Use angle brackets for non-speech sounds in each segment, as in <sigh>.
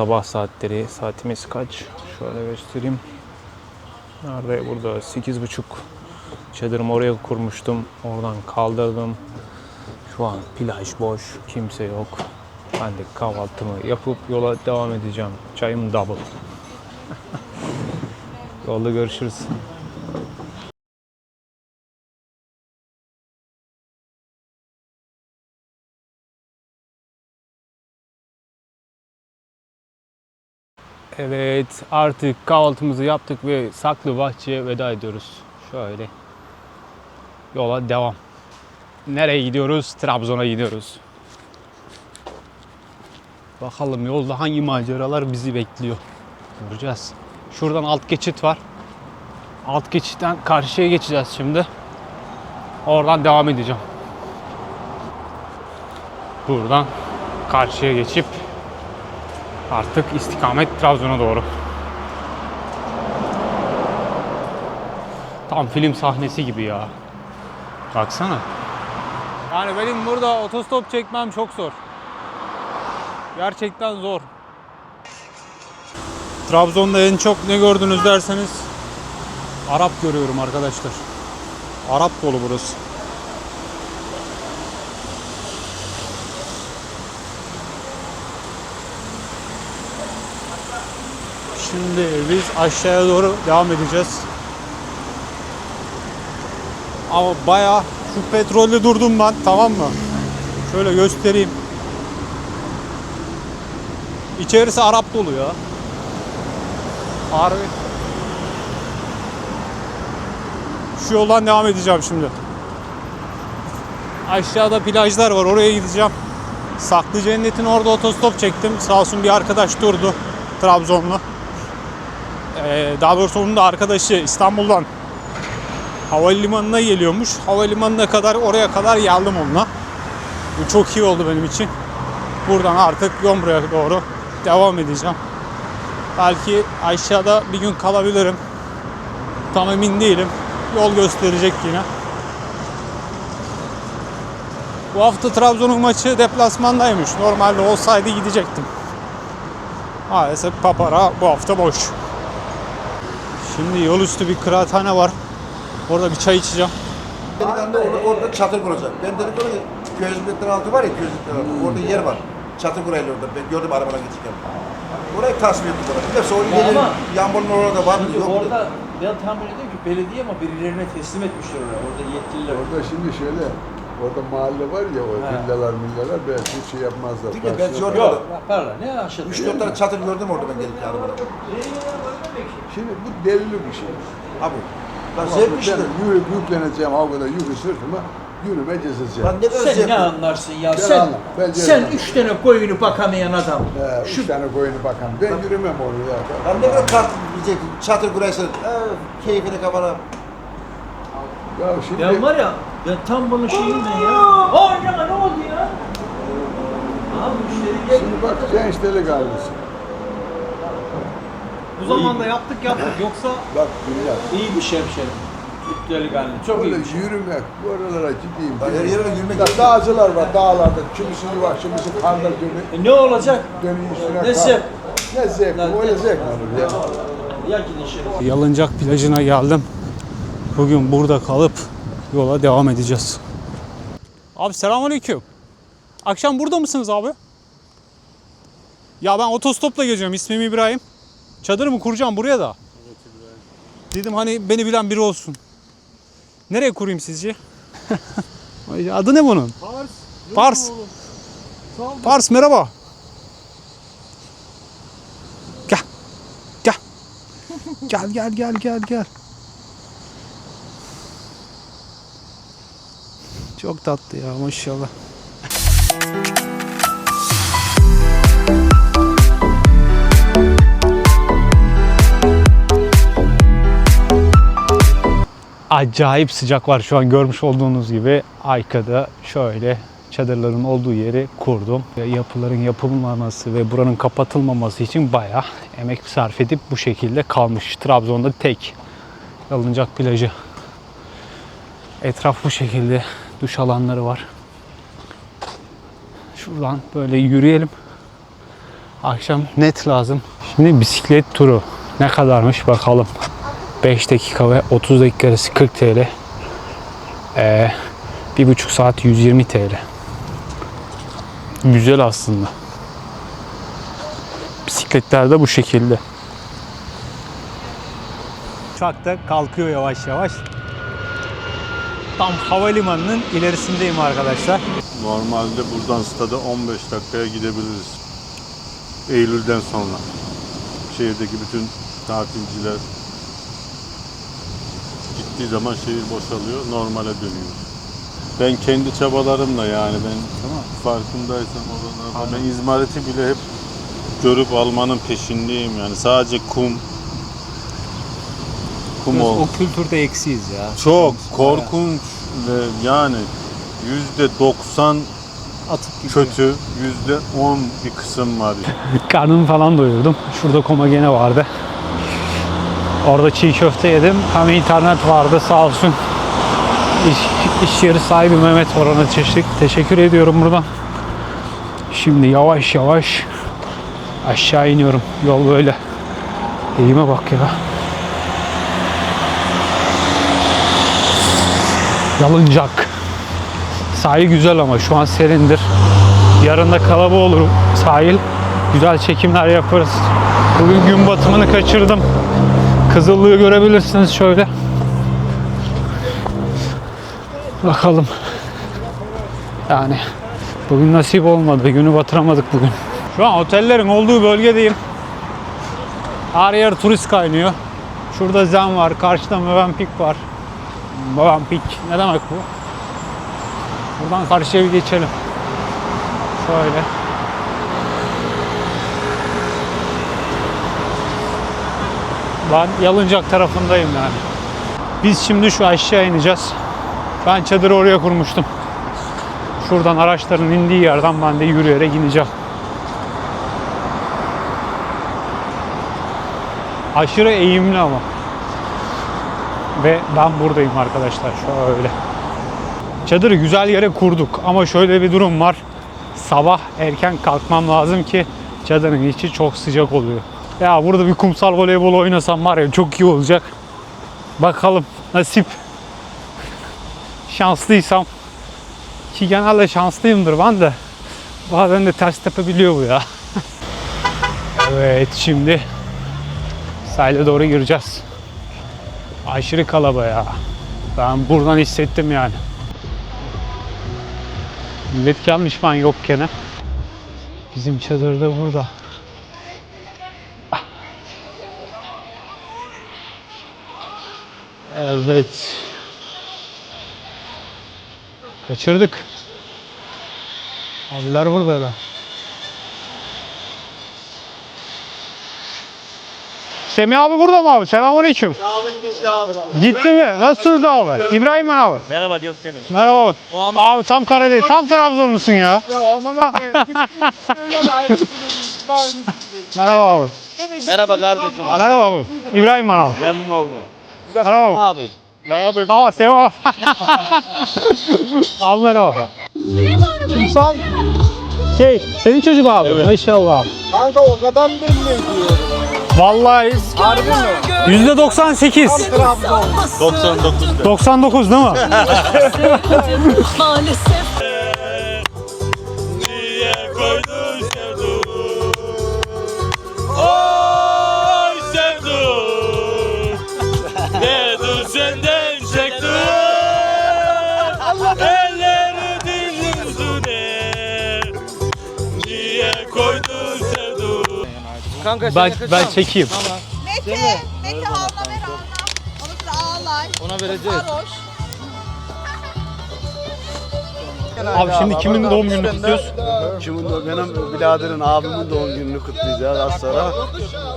sabah saatleri. Saatimiz kaç? Şöyle göstereyim. Nerede? Burada 8.30. Çadırımı oraya kurmuştum. Oradan kaldırdım. Şu an plaj boş. Kimse yok. Ben de kahvaltımı yapıp yola devam edeceğim. Çayım double. <laughs> Yolda görüşürüz. Evet artık kahvaltımızı yaptık ve saklı bahçeye veda ediyoruz. Şöyle yola devam. Nereye gidiyoruz? Trabzon'a gidiyoruz. Bakalım yolda hangi maceralar bizi bekliyor. Göreceğiz. Şuradan alt geçit var. Alt geçitten karşıya geçeceğiz şimdi. Oradan devam edeceğim. Buradan karşıya geçip artık istikamet Trabzon'a doğru. Tam film sahnesi gibi ya. Baksana. Yani benim burada otostop çekmem çok zor. Gerçekten zor. Trabzon'da en çok ne gördünüz derseniz Arap görüyorum arkadaşlar. Arap dolu burası. Şimdi biz aşağıya doğru devam edeceğiz. Ama baya şu petrolde durdum ben tamam mı? Şöyle göstereyim. İçerisi Arap dolu ya. Harbi. Şu yoldan devam edeceğim şimdi. Aşağıda plajlar var oraya gideceğim. Saklı Cennet'in orada otostop çektim. Sağ olsun bir arkadaş durdu. Trabzonlu. Ee, daha doğrusu onun da arkadaşı İstanbul'dan havalimanına geliyormuş. Havalimanına kadar oraya kadar geldim onunla. Bu çok iyi oldu benim için. Buradan artık Yomra'ya doğru devam edeceğim. Belki aşağıda bir gün kalabilirim. Tam emin değilim. Yol gösterecek yine. Bu hafta Trabzon'un maçı deplasmandaymış. Normalde olsaydı gidecektim. Maalesef Papara bu hafta boş. Şimdi yol üstü bir kıraathane var. Orada bir çay içeceğim. Delikanlı orada, orada çadır kuracak. Ben dedim ki gözlüklerin altı var ya gözlüklerin altı. Hmm. Orada yer var. Çadır kurayla orada. Ben gördüm arabadan geçerken. Orayı tasvir ettik bana. Bir de sonra Ya gelir ama- yağmurun orada var mı Şimdi yok mu? orada ben tahmin ediyorum ki belediye ama birilerine teslim etmişler oraya. Orada yetkililer. Orada şimdi şöyle, orada mahalle var ya, o Ha. villalar millalar belki hiç şey yapmazlar. Değil mi? Ben karşılar. gördüm. Yok yaparlar. Ne aşağıda? Üç dört tane çadır gördüm orada ben gelirken arabada. Şimdi bu delili bir şey. Abi. Zevkmiştim. Ben yürü, yükleneceğim havada yükü sırtıma, yürüme gezeceğim. Ben ne Sen ne zevkli. anlarsın ya? Ben sen anlam, ben sen anlam. üç tane koyunu bakamayan adam. He, Şu üç tane koyunu bakan. Ben yürümem oraya. Ben ne kadar kart diyecek. Çadır kuraysa. Ee, keyfini kafana. Ya şimdi ben var ya ben tam bunun şeyinden ya. Aa ya ne oldu ya? Abi müşteri gel. Şimdi bak genç delikanlısın. Bu zamanda yaptık yaptık yoksa Bak dünya. İyi bir şemşerim. Türk delikanlı. Çok Böyle iyi. bir şey. yürümek, bu aralara gideyim. Ben her yere yürümek Da, yok. dağcılar var dağlarda. Kimisi yuvar, kimisi karda dönüyor. E, ne olacak? Dönüyor üstüne Ne kar. zevk? Ne zevk? Lan Öyle ne- zevk olur ya? Ya gidin. Yalıncak plajına geldim. Bugün burada kalıp yola devam edeceğiz. Abi selamünaleyküm. Akşam burada mısınız abi? Ya ben otostopla geziyorum. İsmim İbrahim. Çadırımı kuracağım buraya da. Dedim hani beni bilen biri olsun. Nereye kurayım sizce? <laughs> Ay, Adı ne bunun? Pars. Pars. Pars merhaba. <laughs> Gel. Gel. Gel gel gel gel gel. Çok tatlı ya maşallah. Acayip sıcak var şu an görmüş olduğunuz gibi Ayka'da şöyle çadırların olduğu yeri kurdum. Yapıların yapılmaması ve buranın kapatılmaması için bayağı emek sarf edip bu şekilde kalmış. Trabzon'da tek alınacak plajı. Etraf bu şekilde duş alanları var. Şuradan böyle yürüyelim. Akşam net lazım. Şimdi bisiklet turu ne kadarmış bakalım. 5 dakika ve 30 dakika arası 40 TL. Ee, bir buçuk saat 120 TL. Güzel aslında. Bisikletler de bu şekilde. Uçak da kalkıyor yavaş yavaş. Tam havalimanının ilerisindeyim arkadaşlar. Normalde buradan stada 15 dakikaya gidebiliriz. Eylül'den sonra. Şehirdeki bütün tatilciler gittiği zaman şehir boşalıyor, normale dönüyor. Ben kendi çabalarımla yani ben farkındaysan oralarda ben İzmarit'i bile hep görüp almanın peşindeyim yani sadece kum kum ol. O kültürde eksiyiz ya. Çok korkunç ve yani yüzde 90 Atıp gidiyor. kötü, yüzde 10 bir kısım var. <laughs> Karnımı falan doyurdum. Şurada koma gene vardı. Orada çiğ köfte yedim. Hem internet vardı sağ olsun. İş, iş yeri sahibi Mehmet Orhan'a teşekkür, teşekkür ediyorum buradan. Şimdi yavaş yavaş aşağı iniyorum. Yol böyle. Eğime bak ya. Yalıncak. Sahil güzel ama şu an serindir. Yarın da kalabalık olur sahil. Güzel çekimler yaparız. Bugün gün batımını kaçırdım. Kızıllığı görebilirsiniz şöyle. Bakalım. Yani bugün nasip olmadı. Günü batıramadık bugün. Şu an otellerin olduğu bölgedeyim. Her yer turist kaynıyor. Şurada Zen var. Karşıda Mövenpik var. Mövenpik ne demek bu? Buradan karşıya bir geçelim. Şöyle. Ben Yalıncak tarafındayım yani. Biz şimdi şu aşağı ineceğiz. Ben çadırı oraya kurmuştum. Şuradan araçların indiği yerden ben de yürüyerek ineceğim. Aşırı eğimli ama. Ve ben buradayım arkadaşlar şöyle. Çadırı güzel yere kurduk ama şöyle bir durum var. Sabah erken kalkmam lazım ki çadırın içi çok sıcak oluyor. Ya burada bir kumsal voleybol oynasam var ya çok iyi olacak. Bakalım nasip. Şanslıysam ki genelde şanslıyımdır ben de. Bazen de ters tepebiliyor bu ya. <laughs> evet şimdi sahile doğru gireceğiz. Aşırı kalaba ya. Ben buradan hissettim yani. Millet gelmiş ben yokken. Bizim çadır da burada. Evet. Kaçırdık. Abiler burada da. Semih abi burada mı abi? Selamünaleyküm. Gitti mi? Nasılsınız abi? İbrahim abi. Merhaba diyor senin. Merhaba. Abi tam Karadeniz, tam Trabzonlusun ya. <laughs> Merhaba abi. Merhaba kardeşim. Merhaba abi. İbrahim ben abi. Memnun oldum. Merhaba abi. Abi. Ne yapıyorsun? Aa Seva. abi <laughs> merhaba. Kumsal. Şey, senin çocuk abi. Maşallah. Kanka o kadar belli ediyor. Vallahi Harbi mi? yüzde 98. Trabzon. 99'da. 99 değil mi? <laughs> Maalesef Kanka ben, ben çekeyim. Mete, Mete ağla ver ağla. Onu sıra ağlar. Ona vereceğiz. Abi şimdi kimin doğum gününü kutluyoruz? Kimin de benim biraderin abimin doğum gününü kutlayacağız az sonra.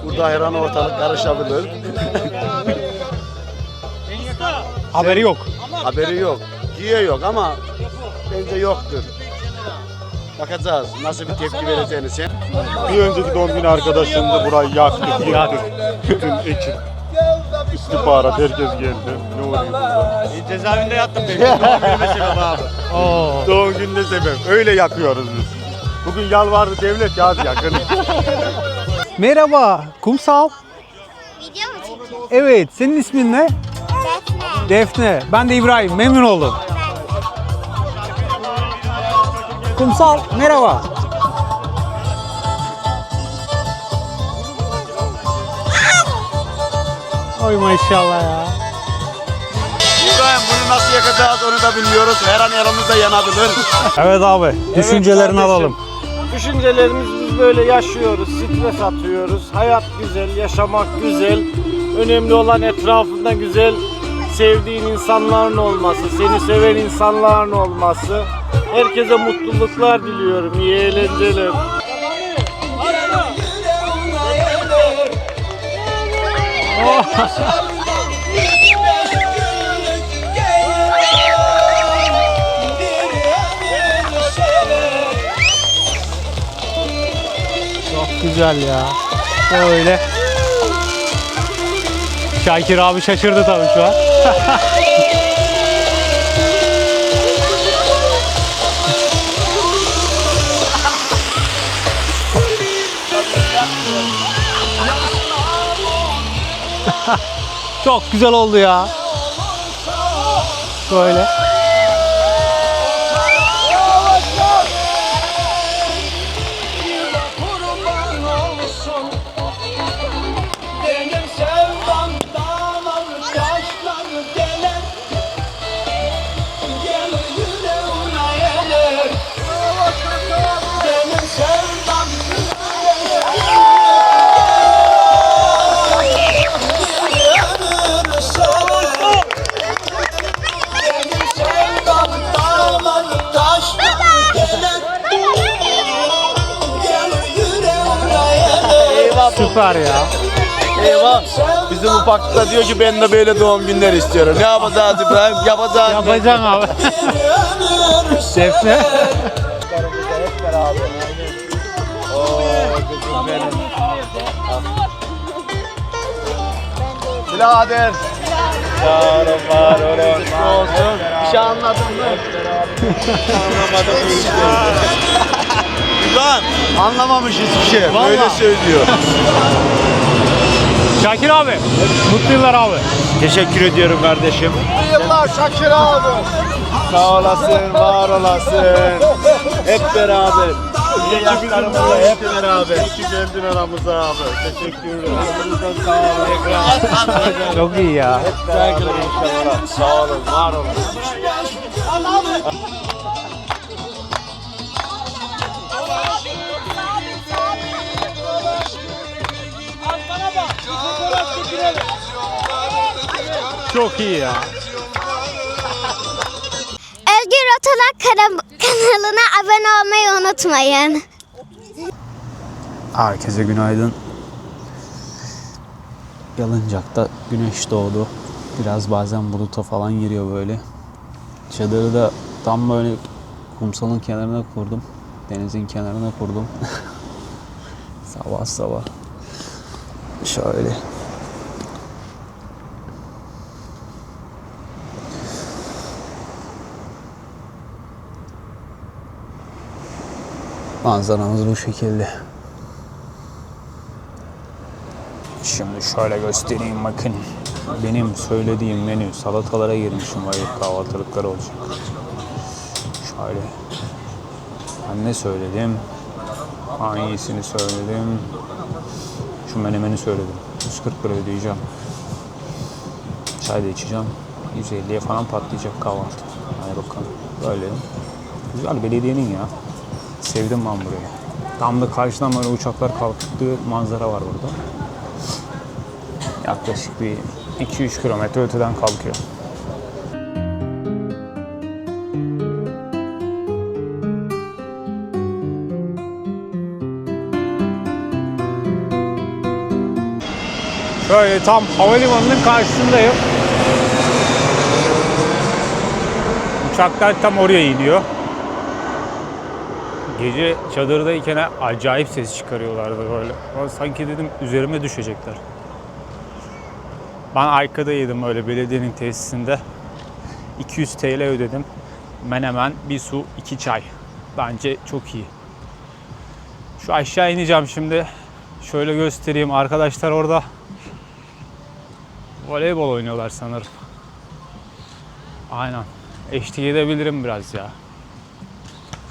Burada her an ortalık karışabilir. Haberi yok. Haberi yok. Giye yok ama bence yoktur. Bakacağız nasıl bir tepki vereceğini sen. Bir önceki doğum günü arkadaşımdı burayı yaktık, yıktık. Bütün ekip. İstihbarat herkes geldi. Ne oluyor burada? Cezaevinde yattım benim. Doğum günüme sebep abi. <laughs> Oo. Doğum gününe sebep. Öyle yakıyoruz biz. Bugün yalvardı devlet ya yakın. <laughs> Merhaba, kumsal. Video mu çekiyorsun? Evet, senin ismin ne? Defne. Defne. Ben de İbrahim, memnun oldum. Kumsal, merhaba. Oy maşallah ya. İbrahim bunu nasıl yakacağız onu da bilmiyoruz. Her an yanımızda yanabilir. <laughs> Evet abi, düşüncelerini kardeşim. alalım. Düşüncelerimiz biz böyle yaşıyoruz, stres atıyoruz. Hayat güzel, yaşamak güzel. Önemli olan etrafında güzel sevdiğin insanların olması, seni seven insanların olması. Herkese mutluluklar diliyorum, iyi eğlenceler. Çok güzel ya. Böyle. Şakir abi şaşırdı tabii şu an. <laughs> Çok güzel oldu ya. Böyle. Süper ya. Eyvah. Bizim ufaklıkta diyor ki ben de böyle doğum günler istiyorum. Ne yapacağız İbrahim? Yapacağız. Yapacağım abi. Defne. Birader. Yavrum var olsun. <laughs> Bir şey anladın mı? Anlamadım <laughs> İbrahim anlamamış hiçbir şey. Vallahi. Böyle söylüyor. <laughs> Şakir abi. Mutlu yıllar abi. Teşekkür ediyorum kardeşim. Yıllar Şakir abi. Sağ olasın, var olasın. Hep beraber. Yaşlarımızla hep beraber. İyi ki geldin aramıza abi. Teşekkür ederim. Sağ olun. Çok iyi ya. Saygılar inşallah. Sağ olun, var olun. Çok iyi ya. Özgür Otalak kana- kanalına abone olmayı unutmayın. Herkese günaydın. Yalıncak'ta güneş doğdu. Biraz bazen buluta falan giriyor böyle. Çadırı da tam böyle kumsalın kenarına kurdum. Denizin kenarına kurdum. <laughs> sabah sabah. Şöyle. Manzaramız bu şekilde. Şimdi şöyle göstereyim bakın. Benim söylediğim menü salatalara girmişim. Hayır kahvaltılıklar olacak. Şöyle. Ben ne söyledim? Hangisini söyledim? Şu menemeni söyledim. 140 lira ödeyeceğim. Çay da içeceğim. 150'ye falan patlayacak kahvaltı. Hadi bakalım. Böyle. Güzel belediyenin ya. Sevdim ben burayı. Tam da karşıdan böyle uçaklar kalktığı manzara var burada. Yaklaşık bir 2-3 kilometre öteden kalkıyor. Şöyle tam havalimanının karşısındayım. Uçaklar tam oraya iniyor. Gece çadırdayken acayip ses çıkarıyorlardı böyle. Sanki dedim üzerime düşecekler. Ben arkada yedim öyle belediyenin tesisinde. 200 TL ödedim. Menemen, bir su, iki çay. Bence çok iyi. Şu aşağı ineceğim şimdi. Şöyle göstereyim. Arkadaşlar orada voleybol oynuyorlar sanırım. Aynen. Eşlik edebilirim biraz ya.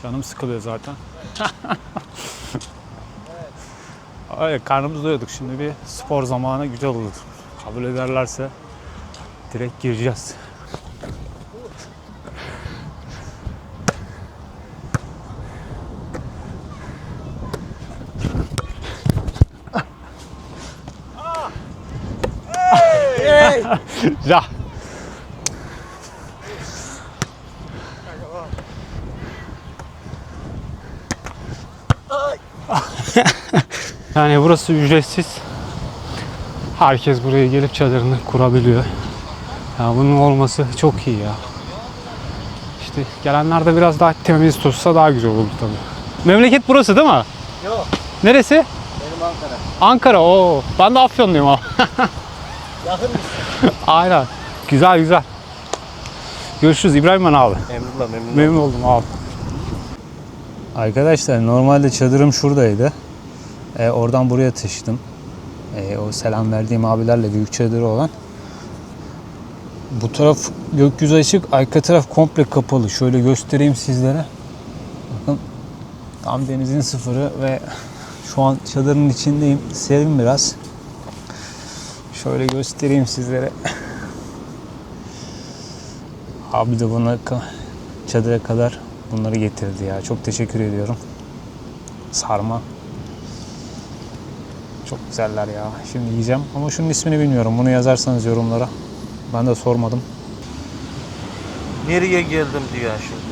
Canım sıkılıyor zaten. Öyle karnımızı doyurduk. Şimdi bir spor zamanı güzel olur. Kabul ederlerse direkt gireceğiz. <laughs> Ya. Yani burası ücretsiz. Herkes buraya gelip çadırını kurabiliyor. Ya bunun olması çok iyi ya. İşte gelenler de biraz daha temiz tutsa daha güzel olur tabii. Memleket burası değil mi? Yok. Neresi? Benim Ankara. Ankara. Oo. Ben de Afyonluyum ama. <laughs> Yakın Aynen. Güzel güzel. Görüşürüz İbrahim ben abi. Emrullah memnun Memnun oldum abi. Arkadaşlar normalde çadırım şuradaydı. Ee, oradan buraya taşıdım. Ee, o selam verdiğim abilerle büyük çadırı olan. Bu taraf gökyüzü açık, arka taraf komple kapalı. Şöyle göstereyim sizlere. Bakın tam denizin sıfırı ve şu an çadırın içindeyim. Serin biraz. Şöyle göstereyim sizlere. Abi de bana ka- çadıra kadar bunları getirdi ya. Çok teşekkür ediyorum. Sarma. Çok güzeller ya. Şimdi yiyeceğim ama şunun ismini bilmiyorum. Bunu yazarsanız yorumlara. Ben de sormadım. Nereye geldim diyor şimdi.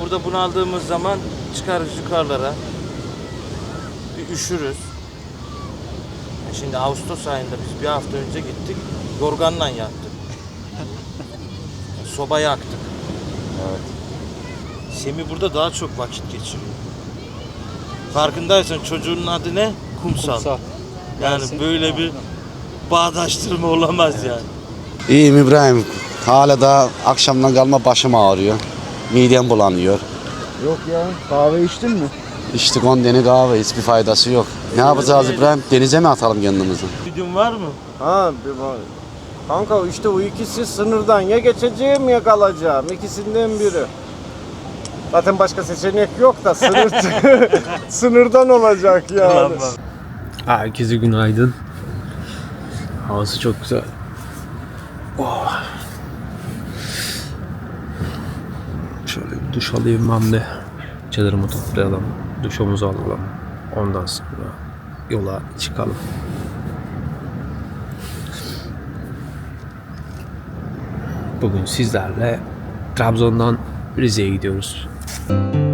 Burada bunaldığımız zaman çıkarız yukarılara. Bir üşürüz. Şimdi Ağustos ayında biz bir hafta önce gittik. Yorganla yattık. Soba yaktık. Evet. Semih burada daha çok vakit geçiriyor. Farkındaysan çocuğun adı ne? Kumsal. Yani böyle bir bağdaştırma olamaz yani. İyiyim İbrahim. Hala da akşamdan kalma başım ağrıyor. Midem bulanıyor. Yok ya kahve içtin mi? İçtik 10 tane kahve hiçbir faydası yok. Ne yapacağız İbrahim? Denize mi atalım kendimizi? Videon var mı? Ha bir var. Kanka işte o ikisi sınırdan ya geçeceğim ya kalacağım. İkisinden biri. Zaten başka seçenek yok da sınır <laughs> <laughs> sınırdan olacak yani. Herkese günaydın. Havası çok güzel. Oh. Şöyle bir duş alayım ben de. Çadırımı toplayalım. Duşumuzu alalım. Ondan sonra yola çıkalım. Bugün sizlerle Trabzon'dan Rize'ye gidiyoruz. Ve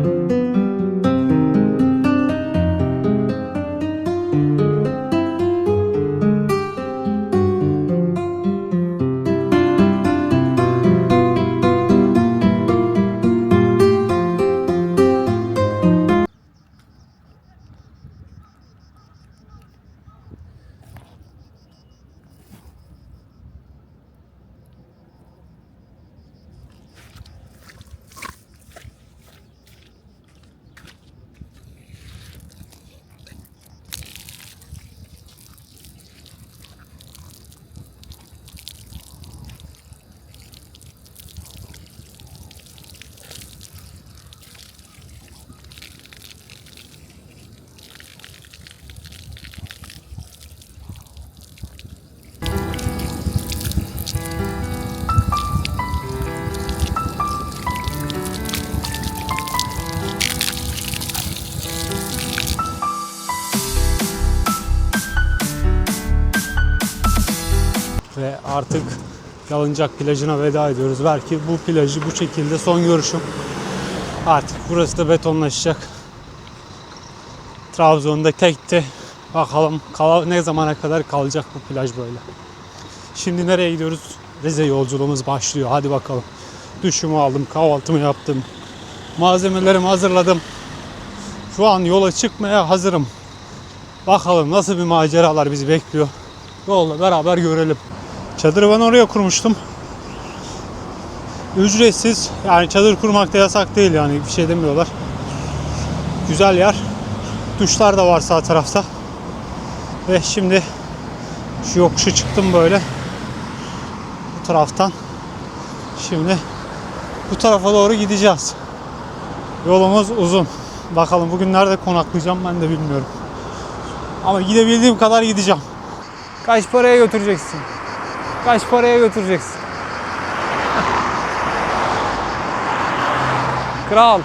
artık Yalıncak plajına veda ediyoruz. Belki bu plajı bu şekilde son görüşüm. Artık burası da betonlaşacak. Trabzon'da tekti. Bakalım kala- ne zamana kadar kalacak bu plaj böyle. Şimdi nereye gidiyoruz? Rize yolculuğumuz başlıyor. Hadi bakalım. Duşumu aldım, kahvaltımı yaptım. Malzemelerimi hazırladım. Şu an yola çıkmaya hazırım. Bakalım nasıl bir maceralar bizi bekliyor. Yolda beraber görelim. Çadırı ben oraya kurmuştum. Ücretsiz. Yani çadır kurmak da yasak değil yani bir şey demiyorlar. Güzel yer. duşlar da var sağ tarafta. Ve şimdi şu yokuşu çıktım böyle. Bu taraftan. Şimdi bu tarafa doğru gideceğiz. Yolumuz uzun. Bakalım bugün nerede konaklayacağım ben de bilmiyorum. Ama gidebildiğim kadar gideceğim. Kaç paraya götüreceksin? Kaç paraya götüreceksin? Kral.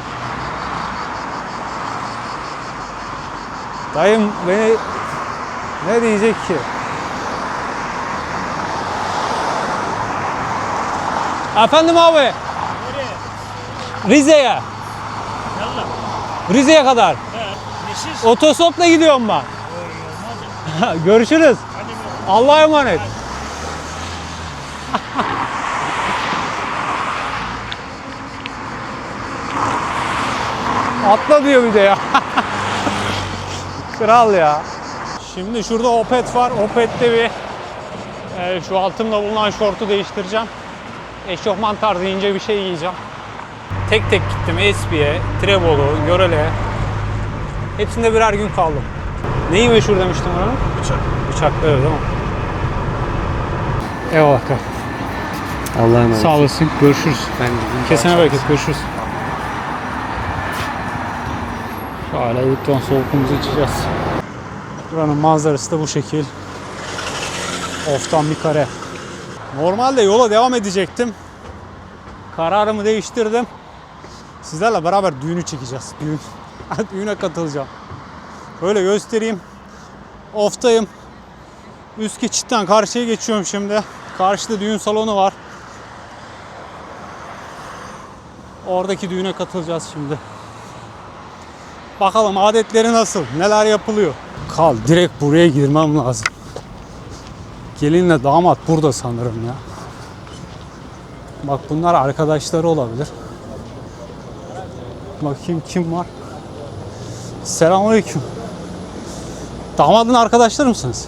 Dayım beni ne diyecek ki? Efendim abi. Rize'ye. Rize'ye kadar. Otostopla gidiyorum ben. <laughs> Görüşürüz. Allah'a emanet. Atla diyor bir de ya. <laughs> Kral ya. Şimdi şurada Opet var. Opet'te bir e, şu altımda bulunan şortu değiştireceğim. Eşofman tarzı ince bir şey giyeceğim. Tek tek gittim Espi'ye, Trebolu, Görele. Hepsinde birer gün kaldım. Neyi meşhur demiştim oranın? Bıçak. Bıçakları değil mi? Eyvallah kral. Allah'a emanet. Sağ olasın. Görüşürüz. Ben Kesene bereket. Görüşürüz. Şöyle Lipton soğukumuzu içeceğiz. Buranın manzarası da bu şekil. Oftan bir kare. Normalde yola devam edecektim. Kararımı değiştirdim. Sizlerle beraber düğünü çekeceğiz. Düğün. <laughs> Düğüne katılacağım. Böyle göstereyim. Oftayım. Üst geçitten karşıya geçiyorum şimdi. Karşıda düğün salonu var. Oradaki düğüne katılacağız şimdi. Bakalım adetleri nasıl? Neler yapılıyor? Kal direkt buraya girmem lazım. Gelinle damat burada sanırım ya. Bak bunlar arkadaşları olabilir. Bakayım kim var? Selamünaleyküm. Damadın arkadaşları mısınız?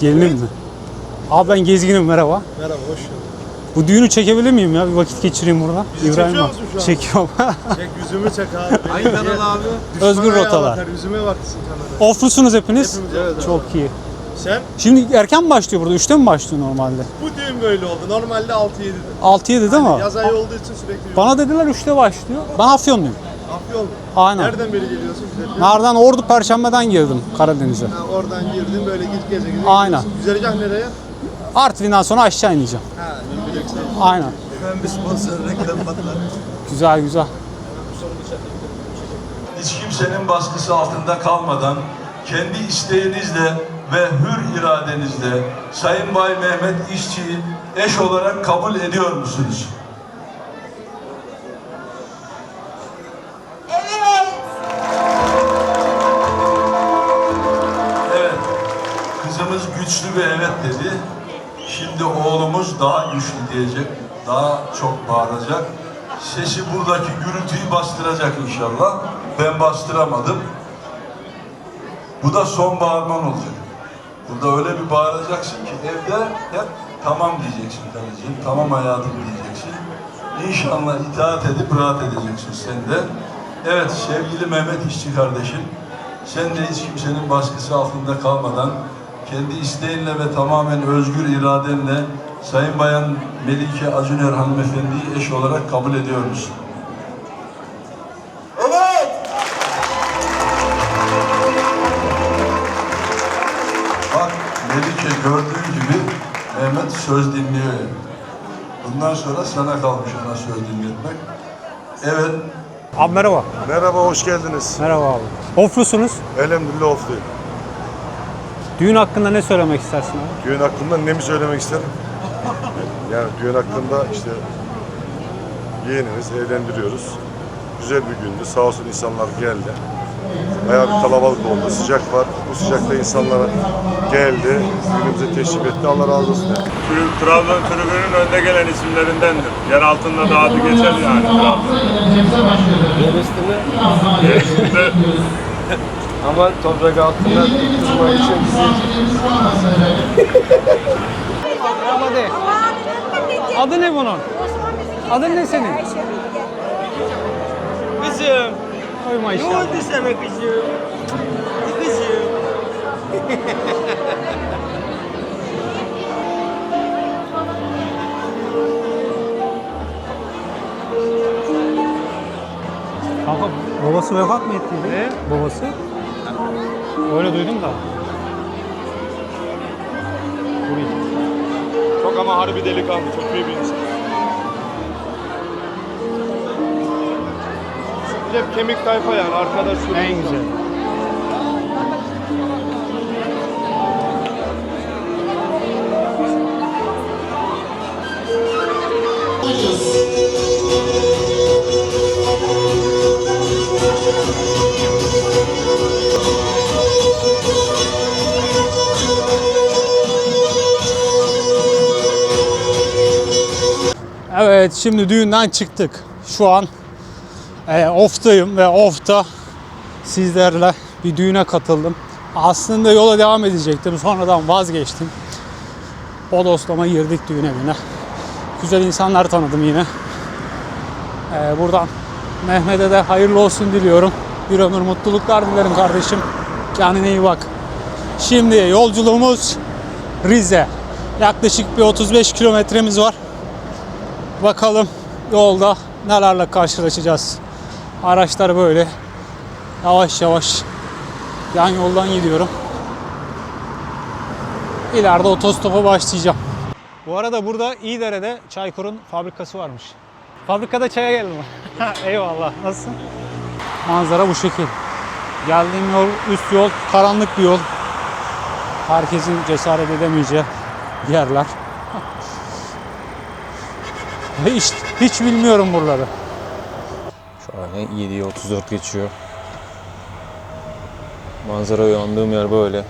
Gelinim mi? Abi ben gezginim merhaba. Merhaba, hoş geldin. Bu düğünü çekebilir miyim ya? Bir vakit geçireyim burada. Bizi İbrahim çekiyor var. musun şu an? Çekiyorum. <laughs> Çek yüzümü çek abi. <laughs> Hangi kanal abi? Özgür Rotalar. Bakar, yüzüme baksın kanalı. Offlusunuz hepiniz. Hepimiz evet. Çok iyi. Sen? Şimdi erken mi başlıyor burada? 3'te mi başlıyor normalde? Bu düğün böyle oldu. Normalde 6-7'de. 6-7 değil mi? Yaz ayı olduğu için sürekli Bana dediler 3'te başlıyor. Ben Afyonluyum. Afyon? Aynen. Nereden beri geliyorsun? Güzel. Nereden? Ordu Perşembe'den girdim Karadeniz'e. Ha, oradan girdin böyle git gece gece Aynen. gidiyorsun. Güzergah nereye? Artvin'den sonra aşağı ineceğim. Ha. Aynen. Ben bir sponsor reklam patlar. Güzel güzel. hiç kimsenin baskısı altında kalmadan kendi isteğinizle ve hür iradenizle Sayın Bay Mehmet İşçi'yi eş olarak kabul ediyor musunuz? Daha güçlü diyecek. Daha çok bağıracak. Sesi buradaki gürültüyü bastıracak inşallah. Ben bastıramadım. Bu da son bağırman olacak. Burada öyle bir bağıracaksın ki evde hep tamam diyeceksin karıcığım. Tamam hayatım diyeceksin. İnşallah itaat edip rahat edeceksin sen de. Evet sevgili Mehmet İşçi kardeşim. Sen de hiç kimsenin baskısı altında kalmadan kendi isteğinle ve tamamen özgür iradenle Sayın Bayan Melike Acuner hanımefendiyi eş olarak kabul ediyor musun? Evet. Bak Melike gördüğün gibi Mehmet söz dinliyor. Bundan sonra sana kalmış ona söz dinletmek. Evet, Abi merhaba. Merhaba, hoş geldiniz. Merhaba abi. Offlusunuz. Elhamdülillah ofluyum. Düğün hakkında ne söylemek istersin abi? Düğün hakkında ne mi söylemek isterim? Yani düğün hakkında işte yeğenimiz evlendiriyoruz. Güzel bir gündü. Sağ olsun insanlar geldi. Bayağı bir kalabalık oldu. Sıcak var. Bu sıcakta insanlar geldi. Günümüze teşrif etti. Allah razı olsun. Trabzon tribünün önde gelen isimlerindendir. Yer altında da adı geçer yani Trabzon. Gerisinde <laughs> ama toprak altında tutturmak için de. <laughs> Adı ne bunun? Adın ne senin? Kızım, Koy maşallah. sana kızım? Kanka babası vefat mı ettiydi? Ne? Babası. Öyle duydum da. Çok ama harbi delikanlı, çok iyi bir insan. De kemik tayfa yani arkadaş En güzel. Şimdi düğünden çıktık. Şu an e, off'tayım ve off'ta sizlerle bir düğüne katıldım. Aslında yola devam edecektim. Sonradan vazgeçtim. Bodoslama girdik düğün evine. Güzel insanlar tanıdım yine. E, buradan Mehmet'e de hayırlı olsun diliyorum. Bir ömür mutluluklar dilerim kardeşim. Kendine iyi bak. Şimdi yolculuğumuz Rize. Yaklaşık bir 35 kilometremiz var. Bakalım yolda nelerle karşılaşacağız. Araçlar böyle yavaş yavaş yan yoldan gidiyorum. İleride otostopa başlayacağım. Bu arada burada İyidere'de Çaykur'un fabrikası varmış. Fabrikada çaya geldim. <laughs> Eyvallah. Nasılsın? Manzara bu şekil. Geldiğim yol üst yol, karanlık bir yol. Herkesin cesaret edemeyeceği yerler. Hiç, hiç bilmiyorum buraları. Şu an 7'ye 34 geçiyor. Manzara uyandığım yer böyle.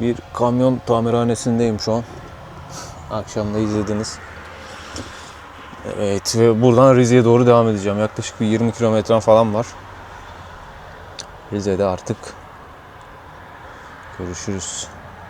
Bir kamyon tamirhanesindeyim şu an. Akşam da izlediniz. Evet ve buradan Rize'ye doğru devam edeceğim. Yaklaşık bir 20 kilometre falan var. Rize'de artık görüşürüz.